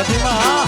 小心了！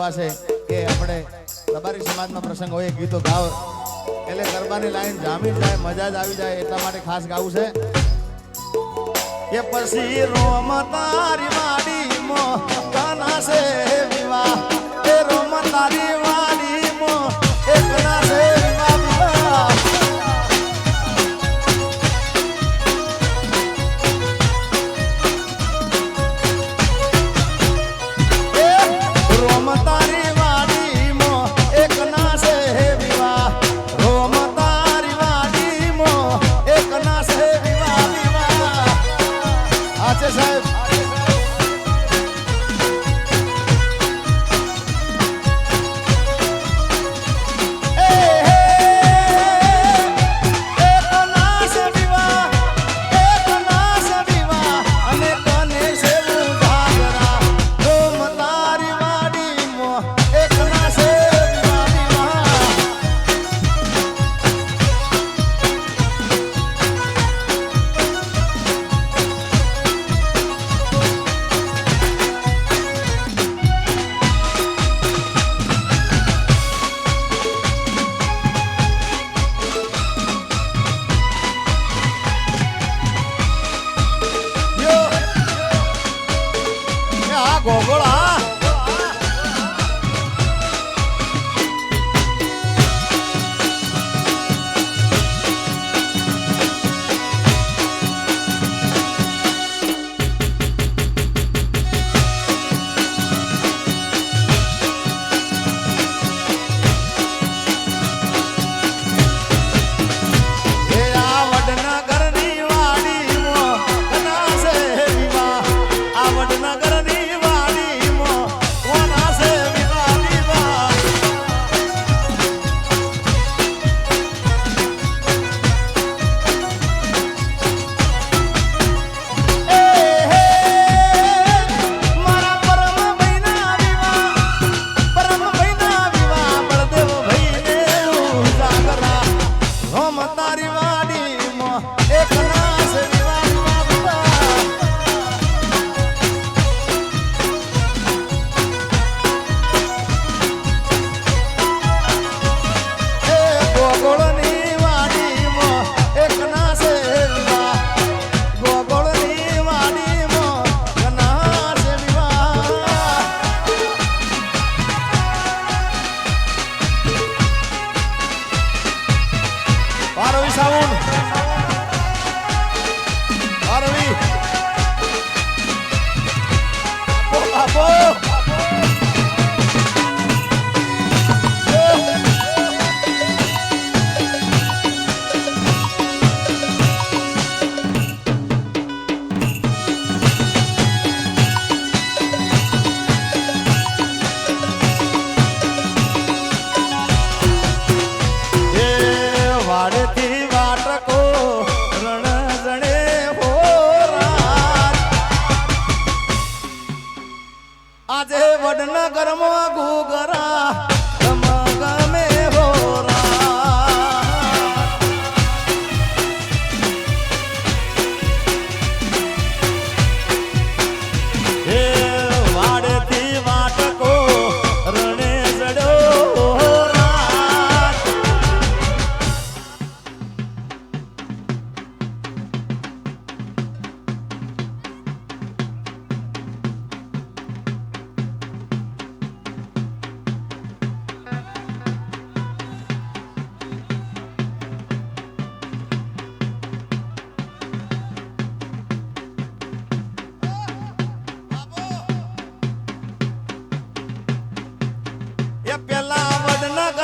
એવા છે કે આપણે દબારી સમાજમાં પ્રસંગ હોય, ગીતો ગાવ. એટલે ગરબાની લાઈન જામી જાય, મજા જ આવી જાય, એટલા માટે ખાસ ગાવું છે. કે પછી રોમ તારી વાડી મો છે વિવાહ. રોમ તારી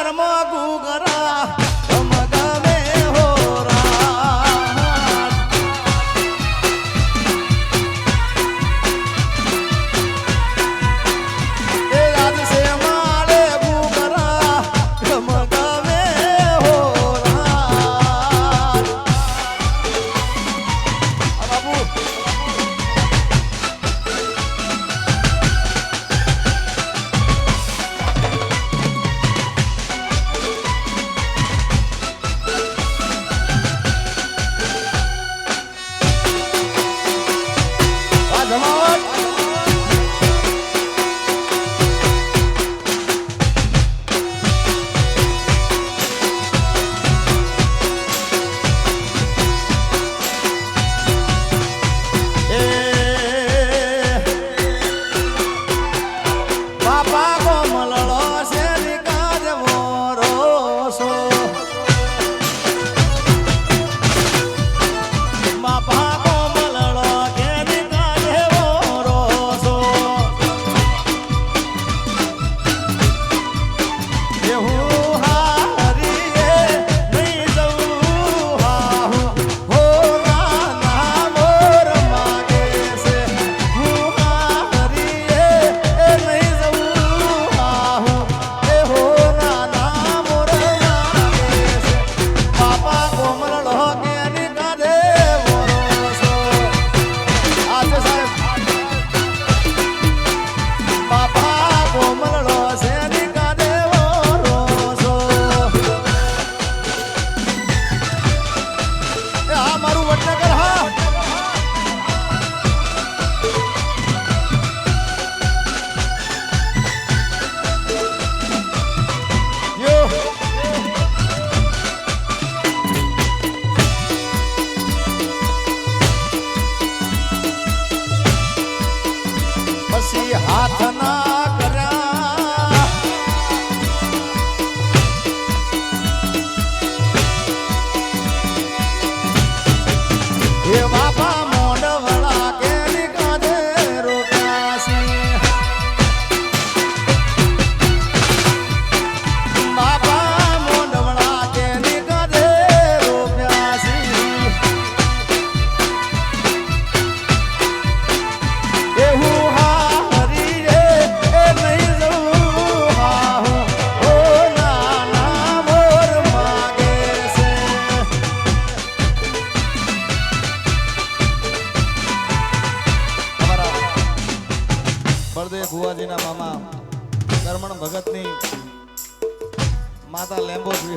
ধর্ম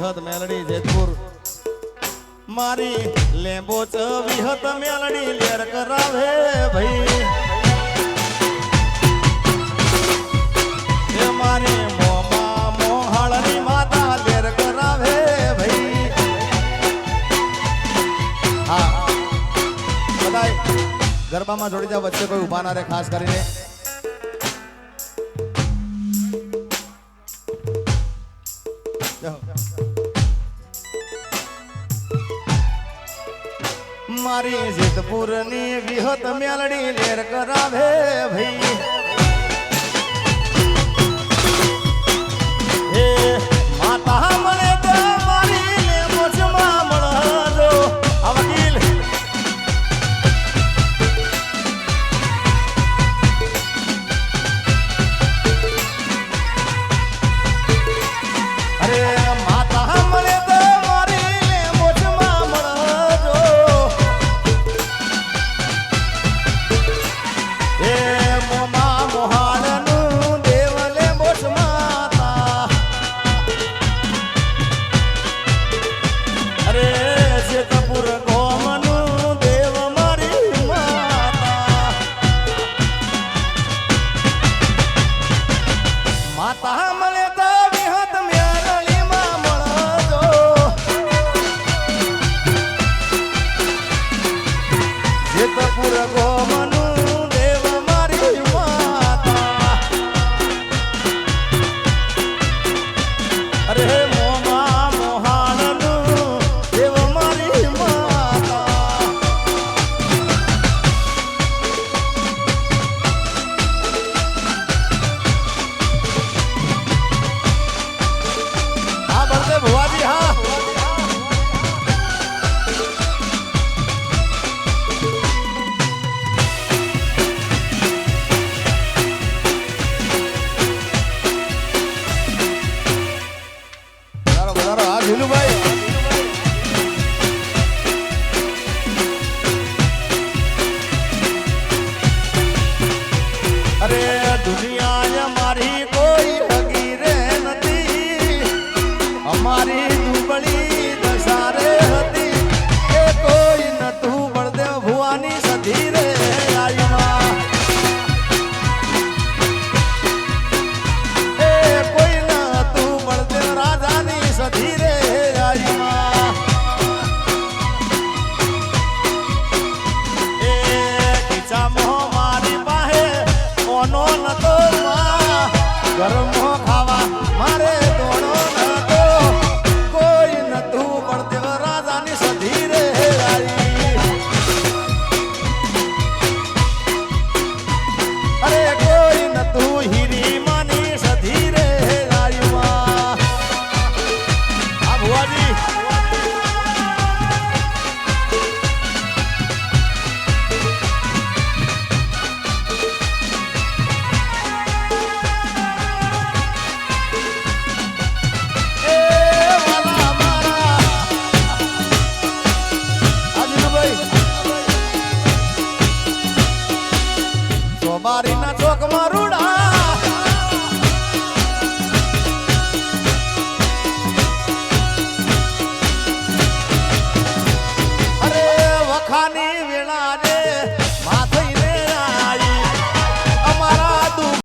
વિહત મેલડી જેતપુર. મારી લેંબો ચ વિહત મેલડી લેર કરાવે ભાઈ. મારી મોહાળની માતા લેર કરાવે ભાઈ. હા, બધાય ગરબામાં જોડી જાવ વચ્ચે કોઈ ઊભા ના રહે ખાસ કરીને. મારી જેતપુરની વિહત મેલડી લેર કરાવે ભાઈ. જેતપુર અમારી દુબળી